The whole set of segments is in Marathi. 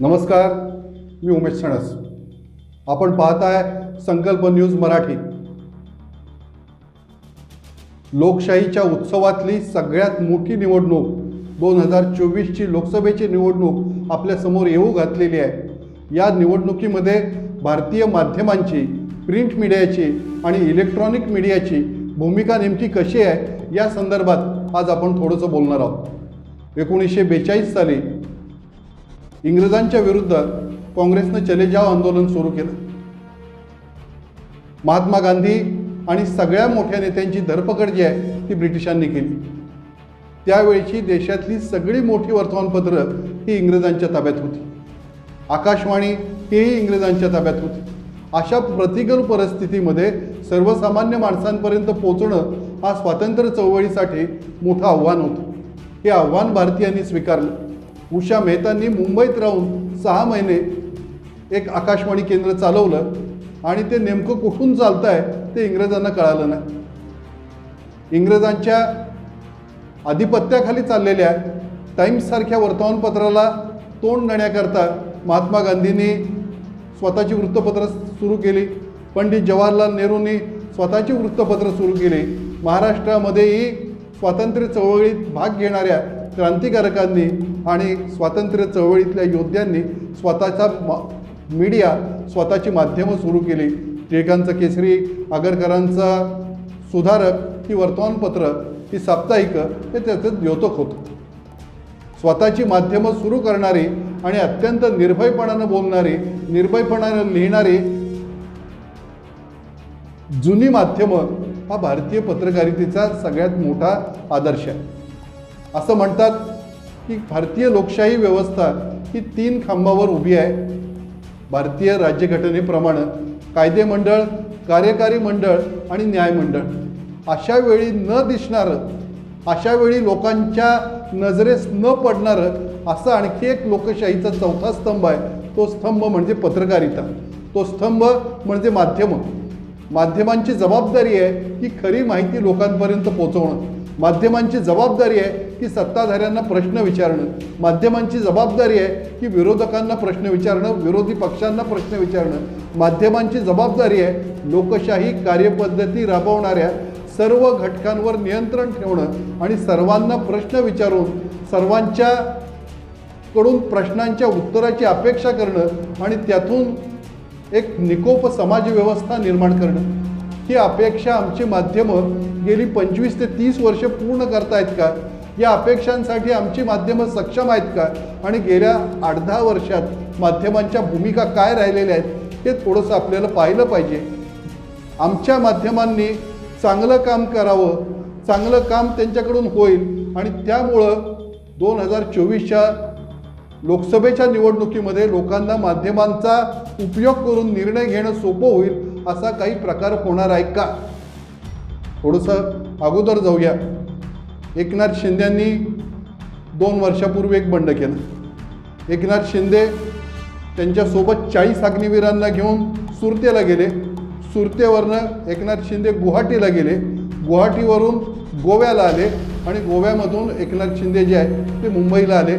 नमस्कार मी उमेश सणस आपण पाहताय संकल्प न्यूज मराठी. लोकशाहीच्या उत्सवातली सगळ्यात मोठी निवडणूक दोन हजार चोवीसची लोकसभेची निवडणूक आपल्यासमोर येऊ घातलेली आहे. या निवडणुकीमध्ये भारतीय माध्यमांची प्रिंट मीडियाची आणि इलेक्ट्रॉनिक मीडियाची भूमिका नेमकी कशी आहे या संदर्भात आज आपण थोडंसं बोलणार आहोत. एकोणीसशे बेचाळीस साली इंग्रजांच्या विरुद्ध काँग्रेसनं चले जाव आंदोलन सुरू केलं. महात्मा गांधी आणि सगळ्या मोठ्या नेत्यांची धरपकड जी आहे ती ब्रिटिशांनी केली. त्यावेळची देशातली सगळी मोठी वर्तमानपत्रं ही इंग्रजांच्या ताब्यात होती. आकाशवाणी हेही इंग्रजांच्या ताब्यात होती. अशा प्रतिकूल परिस्थितीमध्ये सर्वसामान्य माणसांपर्यंत पोचणं हा स्वातंत्र्य चळवळीसाठी मोठं आव्हान होतं. हे आव्हान भारतीयांनी स्वीकारलं. उषा मेहतांनी मुंबईत राहून सहा महिने एक आकाशवाणी केंद्र चालवलं आणि ते नेमकं कुठून चालतं आहे ते इंग्रजांना कळालं नाही. इंग्रजांच्या आधिपत्याखाली चाललेल्या टाईम्ससारख्या वर्तमानपत्राला तोंड देण्याकरता महात्मा गांधींनी स्वतःची वृत्तपत्र सुरू केली. पंडित जवाहरलाल नेहरूंनी स्वतःची वृत्तपत्र सुरू केली. महाराष्ट्रामध्येही स्वातंत्र्य चळवळीत भाग घेणाऱ्या क्रांतिकारकांनी आणि स्वातंत्र्य चळवळीतल्या योद्ध्यांनी स्वतःचा मा मीडिया स्वतःची माध्यमं सुरू केली. टिळकांचं केसरी आगरकरांचा सुधारक ही वर्तमानपत्र ही साप्ताहिकं हे त्याचं द्योतक होतं. स्वतःची माध्यमं सुरू करणारी आणि अत्यंत निर्भयपणानं बोलणारी निर्भयपणानं लिहिणारी जुनी माध्यमं हा भारतीय पत्रकारितेचा सगळ्यात मोठा आदर्श आहे. असं म्हणतात की भारतीय लोकशाही व्यवस्था ही तीन खांबावर उभी आहे. भारतीय राज्यघटनेप्रमाणे कायदेमंडळ कार्यकारी मंडळ आणि न्यायमंडळ अशा वेळी न दिसणारं अशा वेळी लोकांच्या नजरेस न पडणारं असं आणखी एक लोकशाहीचा चौथा स्तंभ आहे. तो स्तंभ म्हणजे पत्रकारिता. तो स्तंभ म्हणजे माध्यमं. माध्यमांची जबाबदारी आहे की खरी माहिती लोकांपर्यंत पोचवणं माध्यमांची जबाबदारी आहे की सत्ताधाऱ्यांना प्रश्न विचारणं. माध्यमांची जबाबदारी आहे की विरोधकांना प्रश्न विचारणं विरोधी पक्षांना प्रश्न विचारणं. माध्यमांची जबाबदारी आहे लोकशाही कार्यपद्धती राबवणाऱ्या सर्व घटकांवर नियंत्रण ठेवणं आणि सर्वांना प्रश्न विचारून सर्वांच्या कडून प्रश्नांच्या उत्तराची अपेक्षा करणं आणि त्यातून एक निकोप समाजव्यवस्था निर्माण करणं. ही अपेक्षा आमची माध्यमं गेली पंचवीस ते तीस वर्ष पूर्ण करतायत का? या अपेक्षांसाठी आमची माध्यमं सक्षम आहेत का? आणि गेल्या आठ दहा वर्षात माध्यमांच्या भूमिका काय राहिलेल्या आहेत हे थोडंसं आपल्याला पाहिलं पाहिजे. आमच्या माध्यमांनी चांगलं काम करावं चांगलं काम त्यांच्याकडून होईल आणि त्यामुळं दोन हजार चोवीसच्या लोकसभेच्या निवडणुकीमध्ये लोकांना माध्यमांचा उपयोग करून निर्णय घेणं सोपं होईल असा काही प्रकार होणार आहे का? थोडंसं अगोदर जाऊया. एकनाथ शिंदेंनी दोन वर्षापूर्वी एक बंड केलं. एकनाथ शिंदे त्यांच्यासोबत चाळीस अग्निवीरांना घेऊन सुरतेला गेले. सुरतेवरनं एकनाथ शिंदे गुवाहाटीला गेले. गुवाहाटीवरून गोव्याला आले आणि गोव्यामधून एकनाथ शिंदे जे आहे ते मुंबईला आले.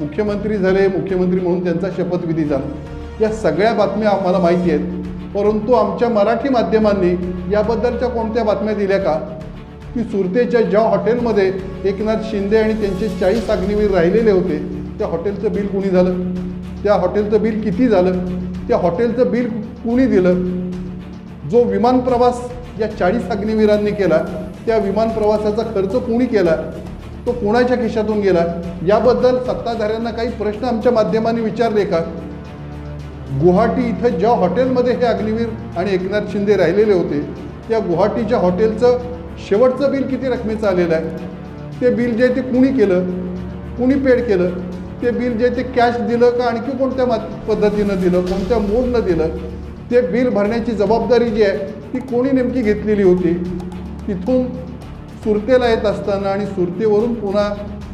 मुख्यमंत्री झाले मुख्यमंत्री म्हणून त्यांचा शपथविधी झाला. या सगळ्या बातम्या आम्हाला माहिती आहेत. परंतु आमच्या मराठी माध्यमांनी याबद्दलच्या कोणत्या बातम्या दिल्या का? की सुरतेच्या ज्या हॉटेलमध्ये एकनाथ शिंदे आणि त्यांचे चाळीस अग्निवीर राहिलेले होते त्या हॉटेलचं बिल कुणी झालं? त्या हॉटेलचं बिल किती झालं? त्या हॉटेलचं बिल कुणी दिलं? जो विमान प्रवास या चाळीस अग्निवीरांनी केला त्या विमान प्रवासाचा खर्च कुणी केला? तो कोणाच्या खिशातून गेला? याबद्दल सत्ताधाऱ्यांना काही प्रश्न आमच्या माध्यमांनी विचारले का? गुवाहाटी इथं ज्या हॉटेलमध्ये हे अग्निवीर आणि एकनाथ शिंदे राहिलेले होते त्या गुवाहाटीच्या हॉटेलचं शेवटचं बिल किती रकमेचं आलेलं आहे? ते बिल जे ते कुणी केलं? कुणी पेड केलं? ते बिल जे ते कॅश दिलं का आणखी कोणत्या मा पद्धतीनं दिलं? कोणत्या मोडनं दिलं? ते बिल भरण्याची जबाबदारी जी आहे ती कोणी नेमकी घेतलेली होती? तिथून सुरतेला येत असताना आणि सुरतेवरून पुन्हा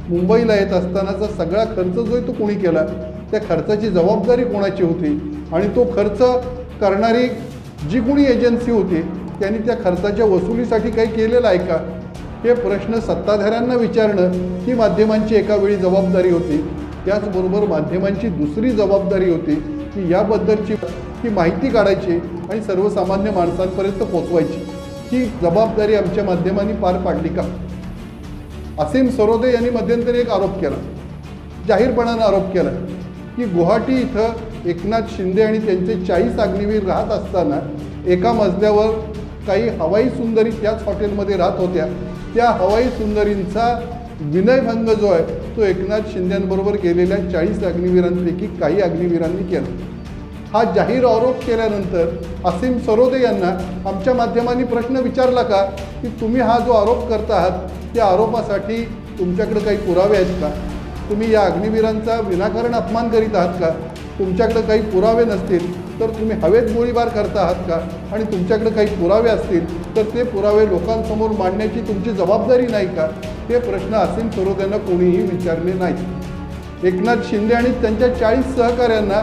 मुंबईला येत असतानाचा सगळा खर्च जो आहे तो कोणी केला? त्या खर्चाची जबाबदारी कोणाची होती? आणि तो खर्च करणारी जी कोणी एजन्सी होती त्यांनी त्या खर्चाच्या वसुलीसाठी काही केलेलं आहे का? हे प्रश्न सत्ताधाऱ्यांना विचारणं ही माध्यमांची एका वेळी जबाबदारी होती. त्याचबरोबर माध्यमांची दुसरी जबाबदारी होती की याबद्दलची ही माहिती काढायची आणि सर्वसामान्य माणसांपर्यंत पोचवायची. ही जबाबदारी आमच्या माध्यमांनी पार पाडली का? असीम सरोदे यांनी मध्यंतरी एक आरोप केला. जाहीरपणानं आरोप केला की गुवाहाटी इथं एकनाथ शिंदे आणि त्यांचे चाळीस अग्निवीर राहत असताना एका मजल्यावर काही हवाई सुंदरी त्याच हॉटेलमध्ये राहत होत्या. त्या हवाई सुंदरींचा विनयभंग जो आहे तो एकनाथ शिंदेबरोबर गेलेल्या चाळीस अग्निवीरांपैकी काही अग्निवीरांनी केला. हा जाहीर आरोप केल्यानंतर असीम सरोदे यांना आमच्या माध्यमांनी प्रश्न विचारला का? की तुम्ही हा जो आरोप करता आहात त्या आरोपासाठी तुमच्याकडे काही पुरावे आहेत का? तुम्ही या अग्निवीरांचा विनाकारण अपमान करीत आहात का? तुमच्याकडे काही पुरावे नसतील तर तुम्ही हवेत गोळीबार करता आहात का? आणि तुमच्याकडे काही पुरावे असतील तर ते पुरावे लोकांसमोर मांडण्याची तुमची जबाबदारी नाही का? ते प्रश्न असीम सरोद्यांना कोणीही विचारले नाही एकनाथ शिंदे आणि त्यांच्या चाळीस सहकाऱ्यांना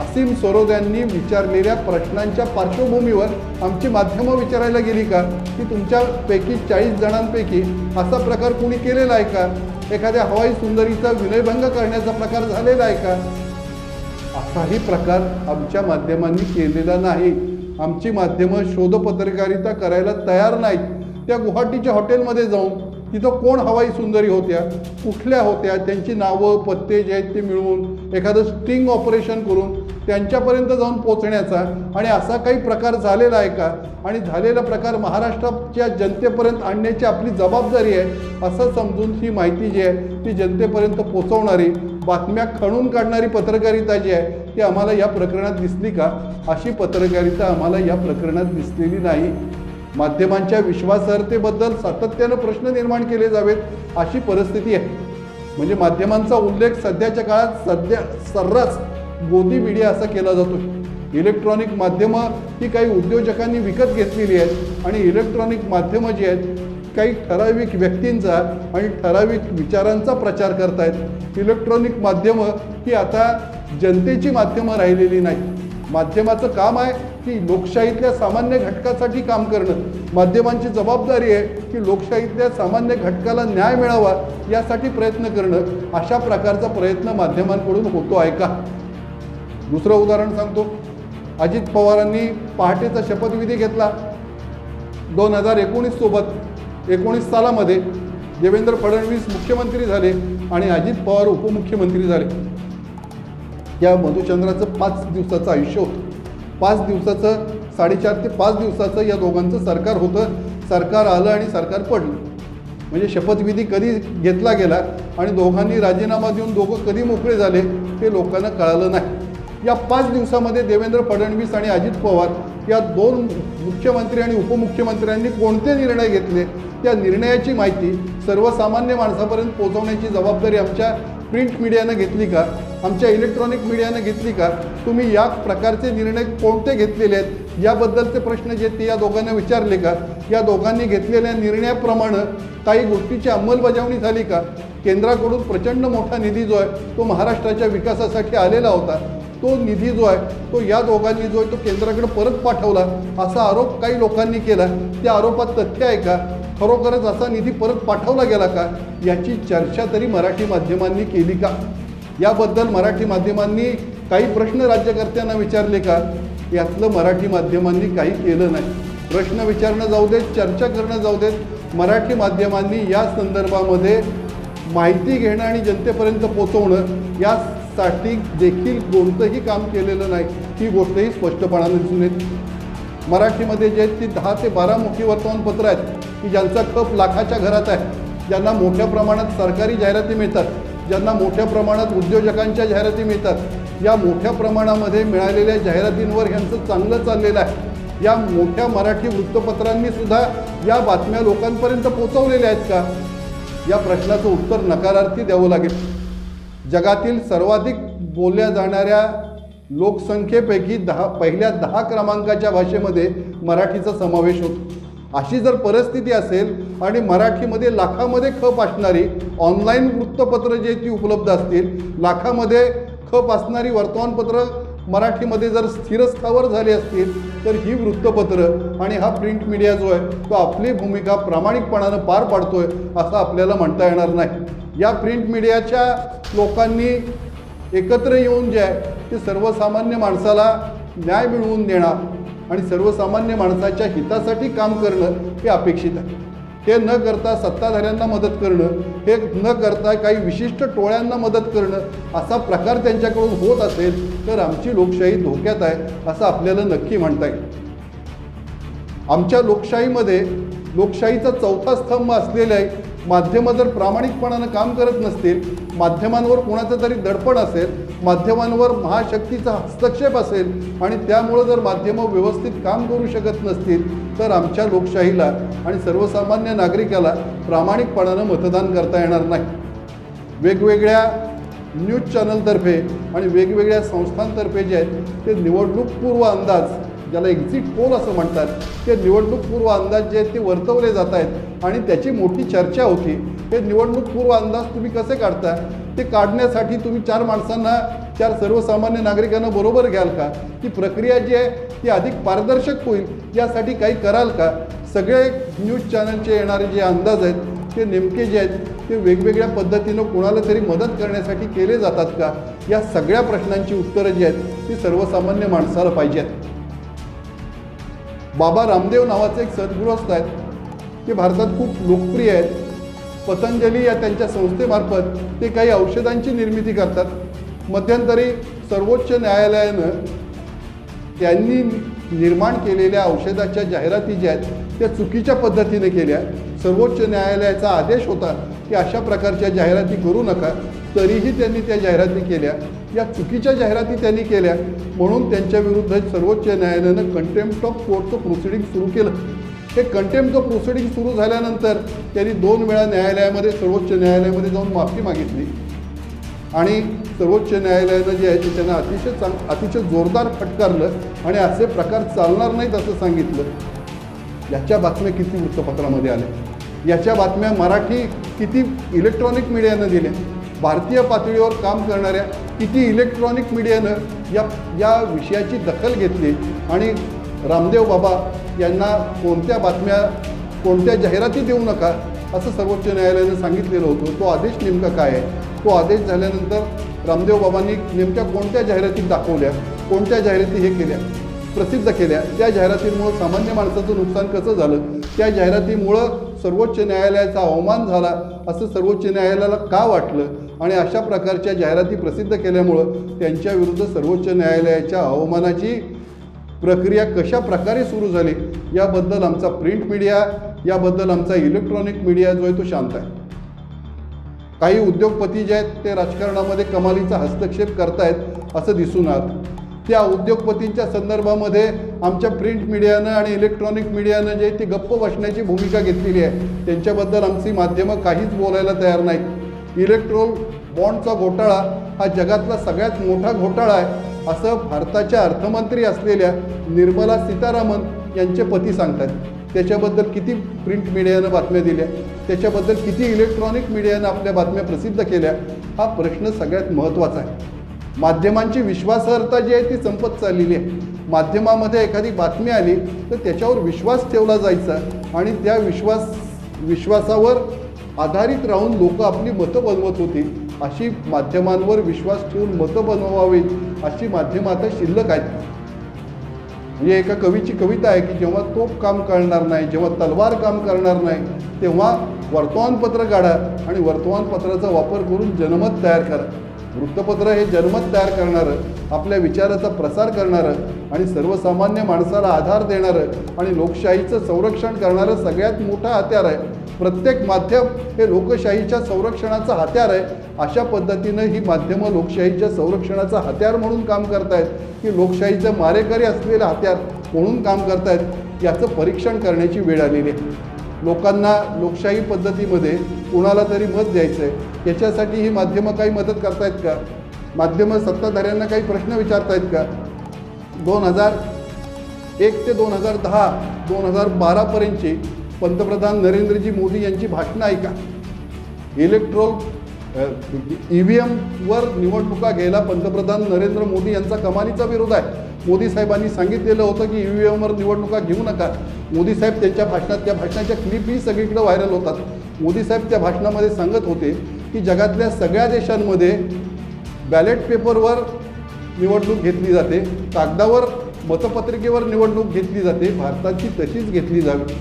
असीम सरोद यांनी विचारलेल्या प्रश्नांच्या पार्श्वभूमीवर आमची माध्यमं विचारायला गेली का? की तुमच्यापैकी चाळीस जणांपैकी असा प्रकार कुणी केलेला आहे का? एखाद्या हवाई सुंदरीचा विनयभंग करण्याचा प्रकार झालेला आहे का? असाही प्रकार आमच्या माध्यमांनी केलेला नाही. आमची माध्यमं शोधपत्रकारिता करायला तयार नाहीत. त्या गुवाहाटीच्या हॉटेलमध्ये जाऊन तिथं कोण हवाई सुंदरी होत्या कुठल्या होत्या त्यांची नावं पत्ते जे आहेत ते मिळवून एखादं स्टिंग ऑपरेशन करून त्यांच्यापर्यंत जाऊन पोचण्याचा आणि असा काही प्रकार झालेला आहे का? आणि झालेला प्रकार महाराष्ट्राच्या जनतेपर्यंत आणण्याची आपली जबाबदारी आहे असं समजून ही माहिती जी आहे ती जनतेपर्यंत पोचवणारी बातम्या खणून काढणारी पत्रकारिता जी आहे ती आम्हाला या प्रकरणात दिसली का? अशी पत्रकारिता आम्हाला या प्रकरणात दिसलेली नाही. माध्यमांच्या विश्वासार्हतेबद्दल सातत्यानं प्रश्न निर्माण केले जावेत अशी परिस्थिती आहे. म्हणजे माध्यमांचा उल्लेख सध्याच्या काळात सध्या सर्रास गोदी मीडिया असा केला जातो इलेक्ट्रॉनिक माध्यमं ही काही उद्योजकांनी विकत घेतलेली आहेत आणि इलेक्ट्रॉनिक माध्यमं जी आहेत काही ठराविक व्यक्तींचा आणि ठराविक विचारांचा प्रचार करतायत. इलेक्ट्रॉनिक माध्यमं ही आता जनतेची माध्यमं राहिलेली नाही माध्यमाचं काम आहे की लोकशाहीतल्या सामान्य घटकासाठी काम करणं माध्यमांची जबाबदारी आहे की लोकशाहीतल्या सामान्य घटकाला न्याय मिळावा यासाठी प्रयत्न करणं अशा प्रकारचा प्रयत्न माध्यमांकडून होतो आहे का? दुसरं उदाहरण सांगतो. अजित पवारांनी पहाटेचा शपथविधी घेतला. दोन हजार एकोणीस सोबत एकोणीस सालामध्ये देवेंद्र फडणवीस मुख्यमंत्री झाले आणि अजित पवार उपमुख्यमंत्री झाले. या मधुचंद्राचं पाच दिवसाचं आयुष्य होतं. पाच दिवसाचं साडेचार ते पाच दिवसाचं या दोघांचं सरकार होतं. सरकार आलं आणि सरकार पडलं. म्हणजे शपथविधी कधी घेतला गेला आणि दोघांनी राजीनामा देऊन दोघं कधी मोकळे झाले हे लोकांना कळालं नाही. या पाच दिवसामध्ये देवेंद्र फडणवीस आणि अजित पवार या दोन मुख्यमंत्री आणि उपमुख्यमंत्र्यांनी कोणते निर्णय घेतले? त्या निर्णयाची माहिती सर्वसामान्य माणसापर्यंत पोहोचवण्याची जबाबदारी आमच्या प्रिंट मीडियानं घेतली का? आमच्या इलेक्ट्रॉनिक मीडियानं घेतली का? तुम्ही या प्रकारचे निर्णय कोणते घेतलेले आहेत? याबद्दलचे प्रश्न जे ते या दोघांना विचारले का? या दोघांनी घेतलेल्या निर्णयाप्रमाणे काही गोष्टीची अंमलबजावणी झाली का? केंद्राकडून प्रचंड मोठा निधी जो आहे तो महाराष्ट्राच्या विकासासाठी आलेला होता. तो निधी जो आहे तो या दोघांनी जो आहे तो केंद्राकडे परत पाठवला. असा आरोप काही लोकांनी केला. त्या आरोपात तथ्य आहे का? खरोखरच असा निधी परत पाठवला गेला का? याची चर्चा तरी मराठी माध्यमांनी केली का? याबद्दल मराठी माध्यमांनी काही प्रश्न राज्यकर्त्यांना विचारले का? यातलं मराठी माध्यमांनी काही केलं नाही. प्रश्न विचारणं जाऊ देत चर्चा करणं जाऊ देत मराठी माध्यमांनी या संदर्भामध्ये माहिती घेणं आणि जनतेपर्यंत पोचवणं यासाठी देखील कोणतंही काम केलेलं नाही. ही गोष्टही स्पष्टपणाने दिसून येते. मराठीमध्ये जे आहेत ती दहा ते बारा मुखी वर्तमानपत्रं आहेत. की ज्यांचा खप लाखाच्या घरात आहे ज्यांना मोठ्या प्रमाणात सरकारी जाहिराती मिळतात ज्यांना मोठ्या प्रमाणात उद्योजकांच्या जाहिराती मिळतात या मोठ्या प्रमाणामध्ये मिळालेल्या जाहिरातींवर ह्यांचं चांगलं चाललेलं आहे. या मोठ्या मराठी वृत्तपत्रांनी सुद्धा या बातम्या लोकांपर्यंत पोचवलेल्या आहेत का? या प्रश्नाचं उत्तर नकारार्थी द्यावं लागेल. जगातील सर्वाधिक बोलल्या जाणाऱ्या लोकसंख्येपैकी दहा पहिल्या दहा क्रमांकाच्या भाषेमध्ये मराठीचा समावेश होतो. अशी जर परिस्थिती असेल आणि मराठीमध्ये लाखामध्ये खप असणारी ऑनलाईन वृत्तपत्र जे ती उपलब्ध असतील लाखामध्ये खप असणारी वर्तमानपत्रं मराठीमध्ये जर स्थिरस्थावर झाली असतील तर ही वृत्तपत्र आणि हा प्रिंट मीडिया जो आहे तो आपली भूमिका प्रामाणिकपणानं पार पाडतोय असं आपल्याला म्हणता येणार नाही. या प्रिंट मीडियाच्या लोकांनी एकत्र येऊन जे आहे ते सर्वसामान्य माणसाला न्याय मिळवून देणार आणि सर्वसामान्य माणसाच्या हितासाठी काम करणं हे अपेक्षित आहे. हे न करता सत्ताधाऱ्यांना मदत करणं हे न करता काही विशिष्ट टोळ्यांना मदत करणं असा प्रकार त्यांच्याकडून होत असेल तर आमची लोकशाही धोक्यात आहे असं आपल्याला नक्की म्हणता येईल. आमच्या लोकशाहीमध्ये लोकशाहीचा चौथा स्तंभ असलेला आहे माध्यमं जर प्रामाणिकपणानं काम करत नसतील माध्यमांवर कोणाचं तरी दडपण असेल माध्यमांवर महाशक्तीचा हस्तक्षेप असेल आणि त्यामुळं जर माध्यमं व्यवस्थित काम करू शकत नसतील तर आमच्या लोकशाहीला आणि सर्वसामान्य नागरिकाला प्रामाणिकपणानं मतदान करता येणार नाही. वेगवेगळ्या न्यूज चॅनलतर्फे आणि वेगवेगळ्या संस्थांतर्फे जे आहेत ते निवडणूकपूर्व अंदाज ज्याला एक्झिट पोल असं म्हणतात ते निवडणूकपूर्व अंदाज जे आहेत ते वर्तवले जात आहेत. आणि त्याची मोठी चर्चा होती. हे निवडणूकपूर्व अंदाज तुम्ही कसे काढता ते काढण्यासाठी तुम्ही चार माणसांना चार सर्वसामान्य नागरिकांना बरोबर घ्याल का? ती प्रक्रिया जी आहे ती अधिक पारदर्शक होईल यासाठी काही कराल का? सगळे न्यूज चॅनलचे येणारे जे अंदाज आहेत ते नेमके जे आहेत ते वेगवेगळ्या पद्धतीनं कोणाला तरी मदत करण्यासाठी केले जातात का? या सगळ्या प्रश्नांची उत्तरं जी आहेत ती सर्वसामान्य माणसाला पाहिजेत. बाबा रामदेव नावाचे एक सद्गृहस्थ आहेत. ते भारतात खूप लोकप्रिय आहेत. पतंजली या त्यांच्या संस्थेमार्फत ते काही औषधांची निर्मिती करतात. मध्यंतरी सर्वोच्च न्यायालयानं त्यांनी निर्माण केलेल्या औषधाच्या जाहिराती ज्या आहेत त्या चुकीच्या पद्धतीने केल्या सर्वोच्च न्यायालयाचा आदेश होता की अशा प्रकारच्या जाहिराती करू नका तरीही त्यांनी त्या जाहिराती केल्या. या चुकीच्या जाहिराती त्यांनी केल्या म्हणून त्यांच्या विरुद्ध सर्वोच्च न्यायालयानं कंटेम्प्ट ऑफ कोर्टचं प्रोसिडिंग सुरू केलं. हे कंटेम्प्ट ऑफ प्रोसिडिंग सुरू झाल्यानंतर त्यांनी दोन वेळा न्यायालयामध्ये सर्वोच्च न्यायालयामध्ये जाऊन माफी मागितली. आणि सर्वोच्च न्यायालयानं जे आहे ते त्यांना अतिशय चांग अतिशय जोरदार फटकारलं आणि असे प्रकार चालणार नाहीत असं सांगितलं. याच्या बातम्या किती वृत्तपत्रामध्ये आल्या? याच्या बातम्या मराठी किती इलेक्ट्रॉनिक मीडियानं दिल्या? भारतीय पातळीवर काम करणाऱ्या किती इलेक्ट्रॉनिक मीडियानं या या विषयाची दखल घेतली? आणि रामदेव बाबा यांना कोणत्या बातम्या कोणत्या जाहिराती देऊ नका असं सर्वोच्च न्यायालयानं सांगितलेलं होतं. तो आदेश नेमका काय आहे? तो आदेश झाल्यानंतर रामदेव बाबांनी नेमक्या कोणत्या जाहिराती दाखवल्या कोणत्या जाहिराती हे केल्या प्रसिद्ध केल्या त्या जाहिरातींमुळं सामान्य माणसाचं नुकसान कसं झालं त्या जाहिरातीमुळं सर्वोच्च न्यायालयाचा अवमान झाला असं सर्वोच्च न्यायालयाला का वाटलं आणि अशा प्रकारच्या जाहिराती प्रसिद्ध केल्यामुळं त्यांच्याविरुद्ध सर्वोच्च न्यायालयाच्या अवमानाची प्रक्रिया कशा प्रकारे सुरू झाली याबद्दल आमचा प्रिंट मीडिया याबद्दल आमचा इलेक्ट्रॉनिक मीडिया जो आहे तो शांत आहे. काही उद्योगपती जे आहेत ते राजकारणामध्ये कमालीचा हस्तक्षेप करतायत असं दिसून आलं. त्या उद्योगपतींच्या संदर्भामध्ये आमच्या प्रिंट मीडियानं आणि इलेक्ट्रॉनिक मीडियानं जे ती गप्प बसण्याची भूमिका घेतलेली आहे त्यांच्याबद्दल आमची माध्यमं काहीच बोलायला तयार नाहीत. इलेक्ट्रोल बॉन्डचा घोटाळा हा जगातला सगळ्यात मोठा घोटाळा आहे असं भारताच्या अर्थमंत्री असलेल्या निर्मला सीतारामन यांचे पती सांगतात त्याच्याबद्दल किती प्रिंट मीडियानं बातम्या दिल्या त्याच्याबद्दल किती इलेक्ट्रॉनिक मीडियानं आपल्या बातम्या प्रसिद्ध केल्या हा प्रश्न सगळ्यात महत्त्वाचा आहे. माध्यमांची विश्वासार्हता जी आहे ती संपत चाललेली आहे. माध्यमामध्ये एखादी बातमी आली तर त्याच्यावर विश्वास ठेवला जायचा आणि त्या विश्वास विश्वासावर आधारित राहून लोक आपली मतं बनवत होती अशी माध्यमांवर विश्वास ठेवून मतं बनवावीत अशी माध्यमं आता शिल्लक आहेत. म्हणजे एका कवीची कविता आहे की जेव्हा तोप काम करणार नाही जेव्हा तलवार काम करणार नाही तेव्हा वर्तमानपत्र काढा आणि वर्तमानपत्राचा वापर करून जनमत तयार करा. वृत्तपत्र हे जनमत तयार करणारं आपल्या विचाराचा प्रसार करणारं आणि सर्वसामान्य माणसाला आधार देणारं आणि लोकशाहीचं संरक्षण करणारं सगळ्यात मोठं हत्यार आहे. प्रत्येक माध्यम हे लोकशाहीच्या संरक्षणाचं हत्यार आहे. अशा पद्धतीनं ही माध्यमं लोकशाहीच्या संरक्षणाचं हत्यार म्हणून काम करतायत. की लोकशाहीचं मारेकरी असलेलं हत्यार म्हणून काम करतायत याचं परीक्षण करण्याची वेळ आलेली आहे. लोकांना लोकशाही पद्धतीमध्ये कुणाला तरी मत द्यायचं आहे याच्यासाठी ही माध्यमं काही मदत करतायत का? माध्यमं सत्ताधाऱ्यांना काही प्रश्न विचारतायत का? दोन हजार एक ते दोन हजार दहा दोन हजार बारापर्यंतची पंतप्रधान नरेंद्रजी मोदी यांची भाषणं ऐका. इलेक्ट्रोल ई व्ही एमवर निवडणुका घ्यायला पंतप्रधान नरेंद्र मोदी यांचा कमालीचा विरोध आहे. मोदी साहेबांनी सांगितलेलं होतं की ई व्ही एमवर निवडणुका घेऊ नका. मोदी साहेब त्यांच्या भाषणात त्या भाषणाच्या क्लिपही सगळीकडे व्हायरल होतात. मोदी साहेब त्या भाषणामध्ये सांगत होते की जगातल्या सगळ्या देशांमध्ये बॅलेट पेपरवर निवडणूक घेतली जाते. कागदावर मतपत्रिकेवर निवडणूक घेतली जाते. भारताची तशीच घेतली जावी.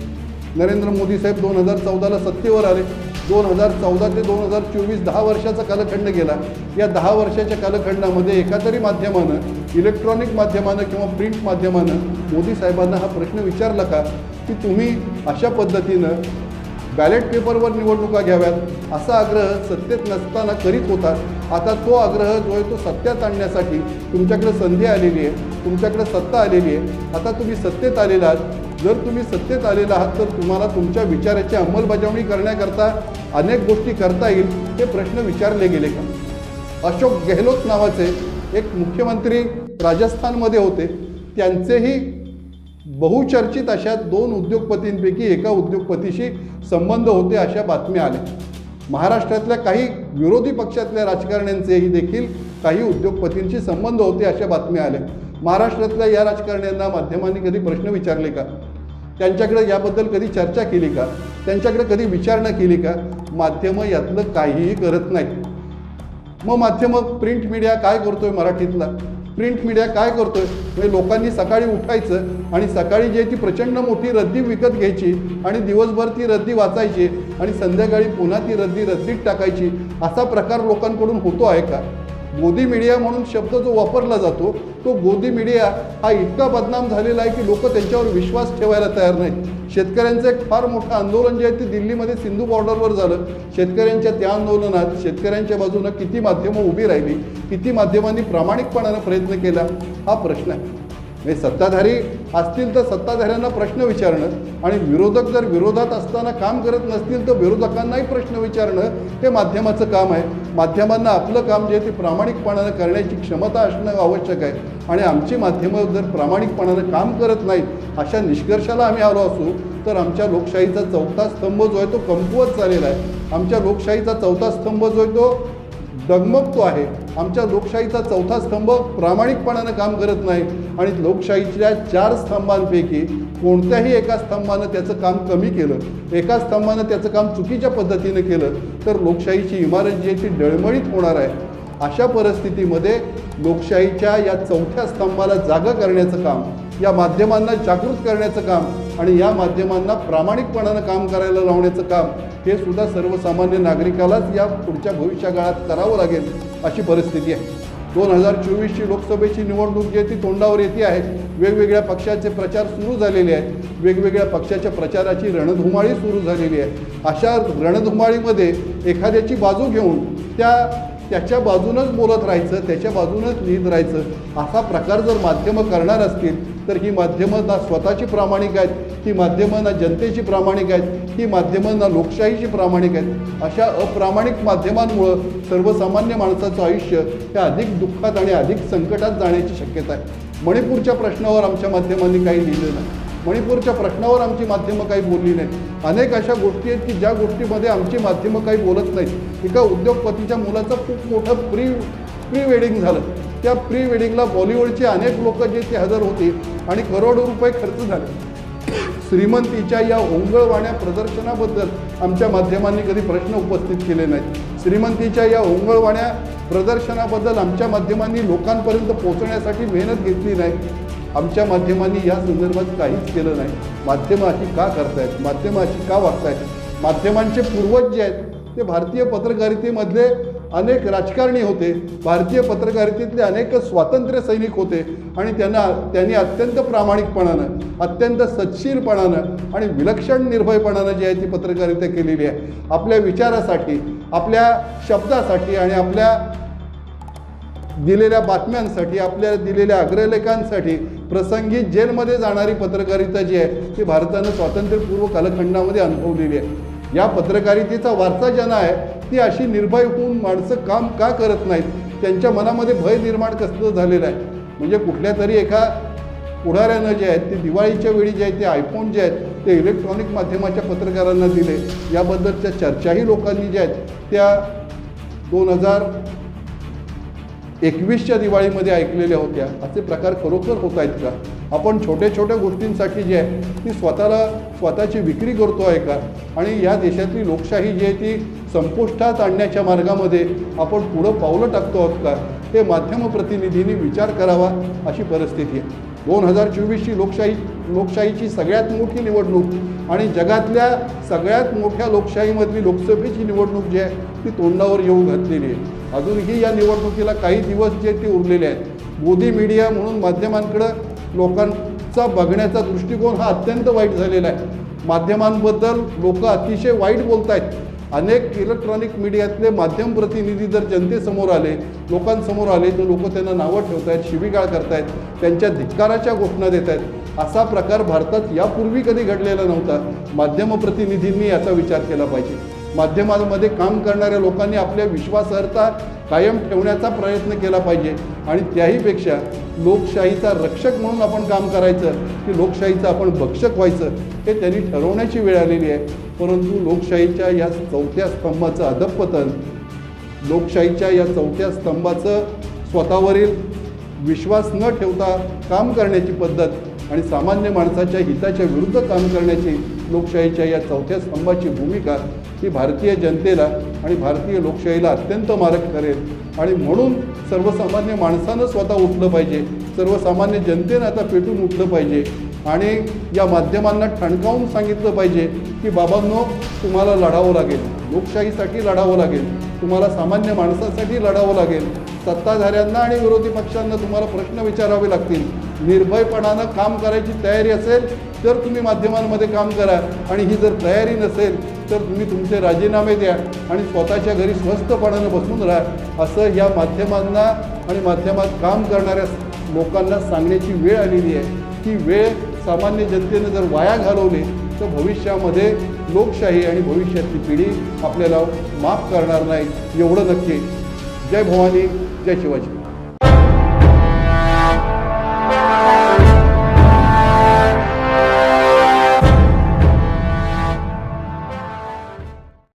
नरेंद्र मोदी साहेब दोन हजार चौदाला सत्तेवर आले. दोन हजार चौदा ते दोन हजार चोवीस दहा वर्षाचा कालखंड गेला. या दहा वर्षाच्या कालखंडामध्ये एका तरी माध्यमानं इलेक्ट्रॉनिक माध्यमानं किंवा प्रिंट माध्यमानं मोदी साहेबांना हा प्रश्न विचारला का? की तुम्ही अशा पद्धतीनं बॅलेट पेपरवर निवडणुका घ्याव्यात? असा आग्रह सत्तेत नसताना करीत होता. आता तो आग्रह जो आहे तो सत्यात आणण्यासाठी तुमच्याकडे संधी आलेली आहे तुमच्याकडे सत्ता आलेली आहे. आता तुम्ही सत्तेत आलेला आहात. जर तुम्ही सत्तेत आलेला आहात तर तुम्हाला तुमच्या विचाराची अंमलबजावणी करण्याकरता अनेक गोष्टी करता येईल हे प्रश्न विचारले गेले का? अशोक गेहलोत नावाचे एक मुख्यमंत्री राजस्थानमध्ये होते. त्यांचेही बहुचर्चित अशा दोन उद्योगपतींपैकी एका उद्योगपतीशी संबंध होते अशा बातम्या आल्या. महाराष्ट्रातल्या काही विरोधी पक्षातल्या राजकारण्यांचेही देखील काही उद्योगपतींशी संबंध होते अशा बातम्या आल्या. महाराष्ट्रातल्या या राजकारण्यांना माध्यमांनी कधी प्रश्न विचारले का? त्यांच्याकडे याबद्दल कधी चर्चा केली का? त्यांच्याकडे कधी विचारणा केली का? माध्यमं यातलं काहीही करत नाही मग माध्यमं प्रिंट मीडिया काय करतोय मराठीतला? प्रिंट मीडिया काय करतोय? म्हणजे लोकांनी सकाळी उठायचं आणि सकाळी जी आहे ती प्रचंड मोठी रद्दी विकत घ्यायची आणि दिवसभर ती रद्दी वाचायची आणि संध्याकाळी पुन्हा ती रद्दी रद्दीत टाकायची असा प्रकार लोकांकडून होतो आहे का? गोदी मीडिया म्हणून शब्द जो वापरला जातो तो गोदी मीडिया हा इतका बदनाम झालेला आहे की लोक त्यांच्यावर विश्वास ठेवायला तयार नाहीत. शेतकऱ्यांचं एक फार मोठं आंदोलन जे आहे ते दिल्लीमध्ये सिंधू बॉर्डरवर झालं. शेतकऱ्यांच्या त्या आंदोलनात शेतकऱ्यांच्या बाजूनं किती माध्यमं उभी राहिली किती माध्यमांनी प्रामाणिकपणानं प्रयत्न केला हा प्रश्न आहे. म्हणजे सत्ताधारी असतील तर सत्ताधाऱ्यांना प्रश्न विचारणं आणि विरोधक जर विरोधात असताना काम करत नसतील तर विरोधकांनाही प्रश्न विचारणं हे माध्यमाचं काम आहे. माध्यमांना आपलं काम जे आहे ते प्रामाणिकपणानं करण्याची क्षमता असणं आवश्यक आहे. आणि आमची माध्यमं जर प्रामाणिकपणानं काम करत नाहीत अशा निष्कर्षाला आम्ही आलो असू तर आमच्या लोकशाहीचा चौथा स्तंभ जो आहे तो कमकुवत झालेला आहे. आमच्या लोकशाहीचा चौथा स्तंभ जो आहे तो डगमगतो आहे. आमच्या लोकशाहीचा चौथा स्तंभ प्रामाणिकपणानं काम करत नाही. आणि लोकशाहीच्या चार स्तंभांपैकी कोणत्याही एका स्तंभानं त्याचं काम कमी केलं एका स्तंभानं त्याचं काम चुकीच्या पद्धतीनं केलं तर लोकशाहीची इमारत जी आहे ती डळमळीत होणार आहे. अशा परिस्थितीमध्ये लोकशाहीच्या या चौथ्या स्तंभाला जागा करण्याचं काम या माध्यमांना जागृत करण्याचं काम आणि या माध्यमांना प्रामाणिकपणानं काम करायला लावण्याचं काम हे सुद्धा सर्वसामान्य नागरिकालाच या पुढच्या भविष्यकाळात करावं लागेल अशी परिस्थिती आहे. दोन हजार चोवीसची लोकसभेची निवडणूक जी आहे ती तोंडावर येते आहे. वेगवेगळ्या पक्षाचे प्रचार सुरू झालेले आहेत. वेगवेगळ्या पक्षाच्या प्रचाराची रणधुमाळी सुरू झालेली आहे. अशा रणधुमाळीमध्ये एखाद्याची बाजू घेऊन त्या त्याच्या बाजूनच बोलत राहायचं त्याच्या बाजूनच लिहित राहायचं असा प्रकार जर माध्यमं करणार असतील तर ही माध्यमं ना स्वतःची प्रामाणिक आहेत ही माध्यमं ना जनतेची प्रामाणिक आहेत ही माध्यमं ना लोकशाहीची प्रामाणिक आहेत. अशा अप्रामाणिक माध्यमांमुळं सर्वसामान्य माणसाचं आयुष्य हे अधिक दुःखात आणि अधिक संकटात जाण्याची शक्यता आहे. मणिपूरच्या प्रश्नावर आमच्या माध्यमांनी काही लिहिलं नाही. मणिपूरच्या प्रश्नावर आमची माध्यमं काही बोलली नाहीत. अनेक अशा गोष्टी आहेत की ज्या गोष्टीमध्ये आमची माध्यमं काही बोलत नाहीत. एका उद्योगपतीच्या मुलाचं खूप मोठं प्री प्री वेडिंग झालं. त्या प्री वेडिंगला बॉलिवूडचे अनेक लोक जे ते हजर होते आणि करोडो रुपये खर्च झाले. श्रीमंतीच्या या ओंगळवाण्या प्रदर्शनाबद्दल आमच्या माध्यमांनी कधी प्रश्न उपस्थित केले नाहीत. श्रीमंतीच्या या ओंगळवाण्या प्रदर्शनाबद्दल आमच्या माध्यमांनी लोकांपर्यंत पोहोचण्यासाठी मेहनत घेतली नाही. आमच्या माध्यमांनी या संदर्भात काहीच केलं नाही. माध्यमं अशी का करतायत? माध्यमं अशी का वागतायत? माध्यमांचे पूर्वज जे आहेत ते भारतीय पत्रकारितेमधले अनेक राजकारणी होते भारतीय पत्रकारितेतले अनेक स्वातंत्र्य सैनिक होते आणि त्यांना त्यांनी अत्यंत प्रामाणिकपणानं अत्यंत सत्शीलपणानं आणि विलक्षण निर्भयपणानं जी आहे ती पत्रकारिता केलेली आहे. आपल्या विचारासाठी आपल्या शब्दासाठी आणि आपल्या दिलेल्या बातम्यांसाठी आपल्या दिलेल्या अग्रलेखांसाठी प्रसंगी जेलमध्ये जाणारी पत्रकारिता जी आहे ती भारतानं स्वातंत्र्यपूर्व कालखंडामध्ये अनुभवलेली आहे. या पत्रकारितेचा वारसा ज्यांना आहे ती अशी निर्भय होऊन माणसं काम का करत नाहीत? त्यांच्या मनामध्ये भय निर्माण कसं झालेलं आहे? म्हणजे कुठल्या तरी एका पुढाऱ्यानं जे आहेत ते दिवाळीच्या वेळी जे आहेत ते आयफोन जे आहेत ते इलेक्ट्रॉनिक माध्यमाच्या पत्रकारांना दिले. याबद्दलच्या चर्चाही लोकांनी ज्या आहेत त्या दोन हजार एकवीसच्या दिवाळीमध्ये ऐकलेल्या होत्या. असे प्रकार खरोखर होत आहेत का? आपण छोट्या छोट्या गोष्टींसाठी जी आहे ती स्वतःला स्वतःची विक्री करतो आहे का? आणि या देशातली लोकशाही जी आहे ती संपुष्टात आणण्याच्या मार्गामध्ये आपण पुढं पावलं टाकतो आहोत का? हे माध्यम प्रतिनिधींनी विचार करावा अशी परिस्थिती आहे. दोन हजार चोवीसची लोकशाही लोकशाहीची सगळ्यात मोठी निवडणूक आणि जगातल्या सगळ्यात मोठ्या लोकशाहीमधली लोकसभेची निवडणूक जी आहे ती तोंडावर येऊ घातलेली आहे. अजूनही या निवडणुकीला काही दिवस जे ते उरलेले आहेत. मोदी मीडिया म्हणून माध्यमांकडं लोकांचा बघण्याचा दृष्टिकोन हा अत्यंत वाईट झालेला आहे. माध्यमांबद्दल लोक अतिशय वाईट बोलत आहेत अनेक इलेक्ट्रॉनिक मीडियातले माध्यम प्रतिनिधी जर जनतेसमोर आले लोकांसमोर आले तर लोक त्यांना नावं ठेवत आहेत शिवीगाळ करतायत त्यांच्या धिक्काराच्या घोषणा देत आहेत असा प्रकार भारतात यापूर्वी कधी घडलेला नव्हता. माध्यम प्रतिनिधींनी याचा विचार केला पाहिजे. माध्यमांमध्ये काम करणाऱ्या लोकांनी आपल्या विश्वासार्हता कायम ठेवण्याचा प्रयत्न केला पाहिजे. आणि त्याहीपेक्षा लोकशाहीचा रक्षक म्हणून आपण काम करायचं की लोकशाहीचं आपण भक्षक व्हायचं हे त्यांनी ठरवण्याची वेळ आलेली आहे. परंतु लोकशाहीच्या या चौथ्या स्तंभाचं अधपतन लोकशाहीच्या या चौथ्या स्तंभाचं स्वतःवरील विश्वास न ठेवता काम करण्याची पद्धत आणि सामान्य माणसाच्या हिताच्या विरुद्ध काम करण्याची लोकशाहीच्या या चौथ्या स्तंभाची भूमिका ही भारतीय जनतेला आणि भारतीय लोकशाहीला अत्यंत मारक ठरेल. आणि म्हणून सर्वसामान्य माणसानं स्वतः उठलं पाहिजे. सर्वसामान्य जनतेनं आता पेटून उठलं पाहिजे. आणि या माध्यमांना ठणकावून सांगितलं पाहिजे की बाबांनो तुम्हाला लढावं लागेल. लोकशाहीसाठी लढावं लागेल. तुम्हाला सामान्य माणसासाठी लढावं लागेल. सत्ताधाऱ्यांना आणि विरोधी पक्षांना तुम्हाला प्रश्न विचारावे लागतील. निर्भयपणानं काम करायची तयारी असेल तर तुम्ही माध्यमांमध्ये काम करा. आणि ही जर तयारी नसेल तर तुम्ही तुमचे राजीनामे द्या आणि स्वतःच्या घरी स्वस्तपणानं बसून राहा. असं या माध्यमांना आणि माध्यमात काम करणाऱ्या लोकांना सांगण्याची वेळ आलेली आहे. ती वेळ सामान्य जनतेनं जर वाया घालवली तर भविष्यामध्ये लोकशाही आणि भविष्यातली पिढी आपल्याला माफ करणार नाही एवढं नक्की. जय भवानी जय शिवाजी.